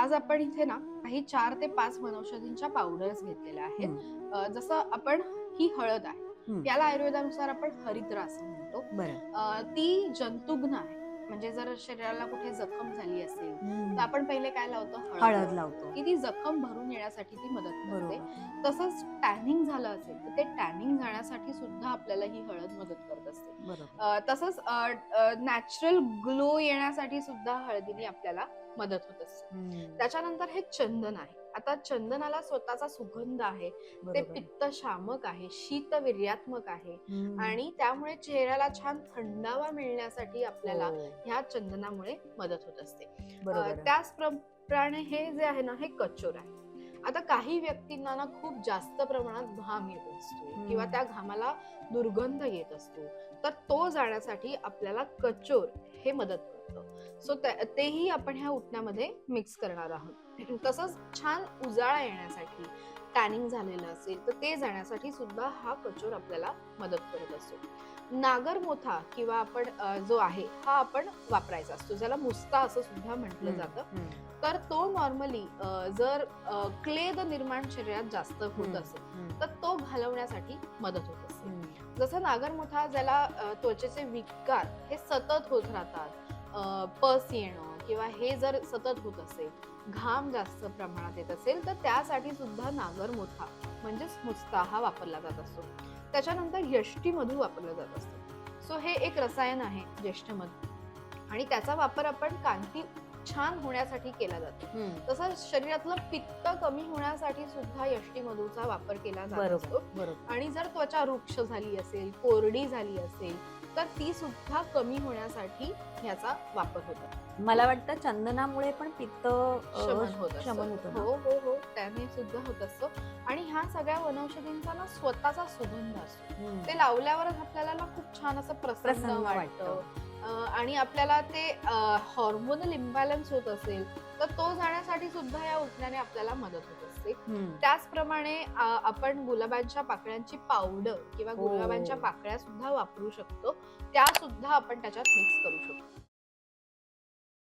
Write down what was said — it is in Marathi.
आज आपण इथे ना काही चार ते पाच वनौषधींच्या पावडर्स घेतलेल्या आहेत. जसं आपण ही हळद आहे हम्म. याला आयुर्वेदानुसार आपण हरिद्रा असं म्हणतो. ती जंतुघ्न आहे. म्हणजे जर शरीराला कुठे जखम झाली असेल. तर आपण पहिले काय लावतो? हळद लावतो. की ती जखम भरून येण्यासाठी ती मदत करते. तसंच टॅनिंग झालं असेल तर ते टॅनिंग जाण्यासाठी सुद्धा आपल्याला ही हळद मदत करत असते तसंच नॅचरल ग्लो येण्यासाठी सुद्धा हळदीने आपल्याला मदत होत असते. त्याच्यानंतर हे चंदन आहे आता चंदनाला स्वतःचा सुगंध आहे ते. पित्त शामक आहे शीतवीर्यात्मक आहे हम्म. आणि त्यामुळे चेहऱ्याला छान थंडावा मिळण्यासाठी आपल्याला हो, ह्या चंदनामुळे मदत होत असते आहे. त्याचप्रमाणे हे जे आहे ना हे कचोर आहे आता काही व्यक्तींना ना खूप जास्त प्रमाणात घाम येत असतो. किंवा त्या घामाला दुर्गंध येत असतो तर तो जाण्यासाठी आपल्याला कचोर हे मदत करतं सो तेही आपण ह्या उठण्यामध्ये मिक्स करणार आहोत तसंच छान उजाळा येण्यासाठी टॅनिंग झालेलं असेल तर ते जाण्यासाठी सुद्धा हा कचोर आपल्याला मदत करत असतो नागरमोथा किंवा आपण जो आहे हा आपण वापरायचा असतो ज्याला मुस्ता असं सुद्धा म्हटलं. जातं. तर तो नॉर्मली जर क्लेद निर्माण शरीरात जास्त होत. असेल. तर तो घालवण्यासाठी मदत होत असते. जसं नागरमोठा ज्याला त्वचेचे विकार हे सतत होत राहतात पस येणं किंवा हे जर सतत होत असेल घाम जास्त प्रमाणात येत असेल तर त्यासाठी सुद्धा नागरमोठा म्हणजेच मुस्ता हा वापरला जात असतो त्याच्यानंतर यष्टी मधू वापरलं जात असतं सो हे एक रसायन आहे ज्येष्ठ मधू आणि त्याचा वापर आपण कांती छान होण्यासाठी केला जातो. तसंच शरीरातलं पित्त कमी होण्यासाठी सुद्धा यष्टी मधूचा वापर केला जात असतो. आणि जर त्वचा रुक्ष झाली असेल कोरडी झाली असेल तर ती सुद्धा कमी होण्यासाठी ह्याचा वापर होतो. मला वाटतं चंदनामुळे पण पित्त शमन होत. शमन? हो हो हो. त्याने सुद्धा होत असतो. आणि ह्या सगळ्या वनौषधींचा ना स्वतःचा सुगंध असतो. ते लावल्यावरच आपल्याला ना खूप छान असं प्रसन्न वाटतं. आणि आपल्याला ते हॉर्मोनल इम्बॅलन्स होत असेल तर तो जाण्यासाठी सुद्धा या उठण्याने आपल्याला मदत होत असते. त्याचप्रमाणे आपण गुलाबांच्या पाकळ्यांची पावडर किंवा हो. गुलाबांच्या पाकळ्या सुद्धा वापरू शकतो त्या सुद्धा आपण त्याच्यात मिक्स करू शकतो